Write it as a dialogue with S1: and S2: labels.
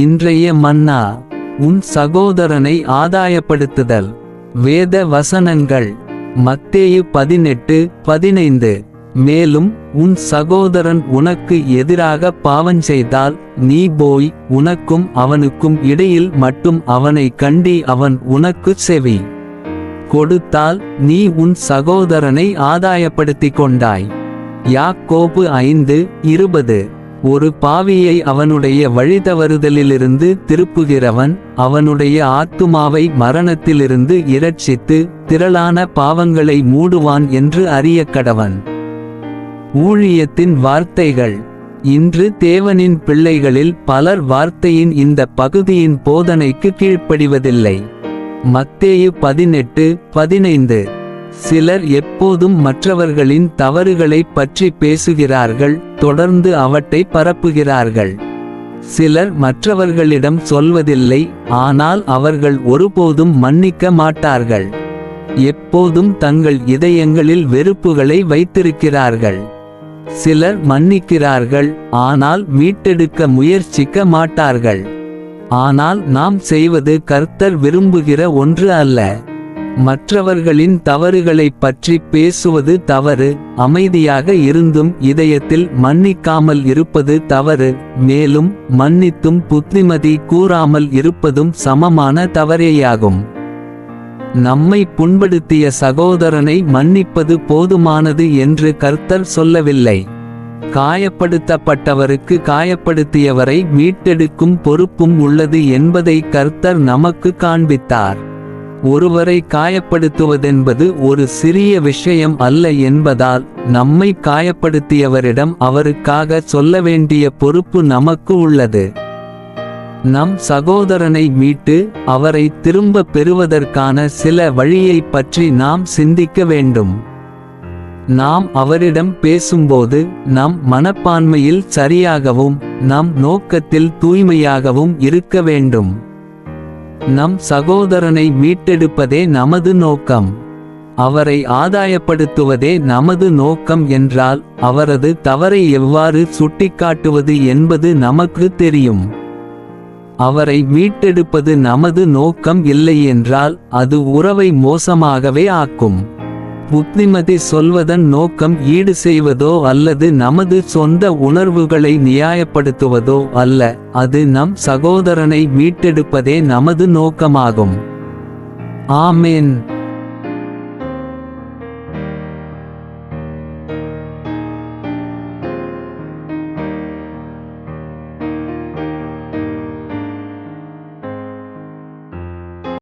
S1: இன்றைய மன்னா உன் சகோதரனை ஆதாயப்படுத்துதல் வேத வசனங்கள் மத்தேயு பதினெட்டு பதினைந்து மேலும் உன் சகோதரன் உனக்கு எதிராக பாவம் செய்தால் நீ போய் உனக்கும் அவனுக்கும் இடையில் மட்டும் அவனை கண்டி அவன் உனக்கு செவி கொடுத்தால் நீ உன் சகோதரனை ஆதாயப்படுத்திக் கொண்டாய் யாக்கோபு ஐந்து இருபது ஒரு பாவியை அவனுடைய வழிதவறுதலிலிருந்து திருப்புகிறவன் அவனுடைய ஆத்துமாவை மரணத்திலிருந்து இரட்சித்து திரளான பாவங்களை மூடுவான் என்று அறிய கடவன்
S2: ஊழியத்தின் வார்த்தைகள் இன்று தேவனின் பிள்ளைகளில் பலர் வார்த்தையின் இந்த பகுதியின் போதனைக்கு கீழ்ப்படிவதில்லை மத்தேயு பதினெட்டு பதினைந்து சிலர் எப்போதும் மற்றவர்களின் தவறுகளைப் பற்றி பேசுகிறார்கள் தொடர்ந்து அவற்றை பரப்புகிறார்கள் சிலர் மற்றவர்களிடம் சொல்வதில்லை ஆனால் அவர்கள் ஒருபோதும் மன்னிக்க மாட்டார்கள் எப்போதும் தங்கள் இதயங்களில் வெறுப்புகளை வைத்திருக்கிறார்கள் சிலர் மன்னிக்கிறார்கள் ஆனால் மீட்டெடுக்க முயற்சிக்க மாட்டார்கள் ஆனால் நாம் செய்வது கர்த்தர் விரும்புகிற ஒன்று அல்ல மற்றவர்களின் தவறுகளைப் பற்றி பேசுவது தவறு அமைதியாக இருந்தும் இதயத்தில் மன்னிக்காமல் இருப்பது தவறு மேலும் மன்னித்தும் புத்திமதி கூறாமல் இருப்பதும் சமமான தவறேயாகும் நம்மை புண்படுத்திய சகோதரனை மன்னிப்பது போதுமானது என்று கர்த்தர் சொல்லவில்லை காயப்படுத்தப்பட்டவருக்கு காயப்படுத்தியவரை மீட்டெடுக்கும் பொறுப்பும் உள்ளது என்பதை கர்த்தர் நமக்கு காண்பித்தார் ஒருவரை காயப்படுத்துவதென்பது ஒரு சிறிய விஷயம் அல்ல என்பதால் நம்மை காயப்படுத்தியவரிடம் அவருக்காக சொல்ல வேண்டிய பொறுப்பு நமக்கு உள்ளது நம் சகோதரனை மீட்டு அவரை திரும்ப பெறுவதற்கான சில வழியை பற்றி நாம் சிந்திக்க வேண்டும் நாம் அவரிடம் பேசும்போது நம் மனப்பான்மையில் சரியாகவும் நம் நோக்கத்தில் தூய்மையாகவும் இருக்க வேண்டும் நம் சகோதரனை மீட்டெடுப்பதே நமது நோக்கம் அவரை ஆதாயப்படுத்துவதே நமது நோக்கம் என்றால் அவரது தவறை எவ்வாறு சுட்டிக்காட்டுவது என்பது நமக்கு தெரியும் அவரை மீட்டெடுப்பது நமது நோக்கம் இல்லை என்றால் அது உறவை மோசமாகவே ஆக்கும் புத்திமதி சொல்வதன் நோக்கம் ஈடு செய்வதோ அல்லது நமது சொந்த உணர்வுகளை நியாயப்படுத்துவதோ அல்ல அது நம் சகோதரனை மீட்டெடுப்பதே நமது நோக்கமாகும் ஆமேன்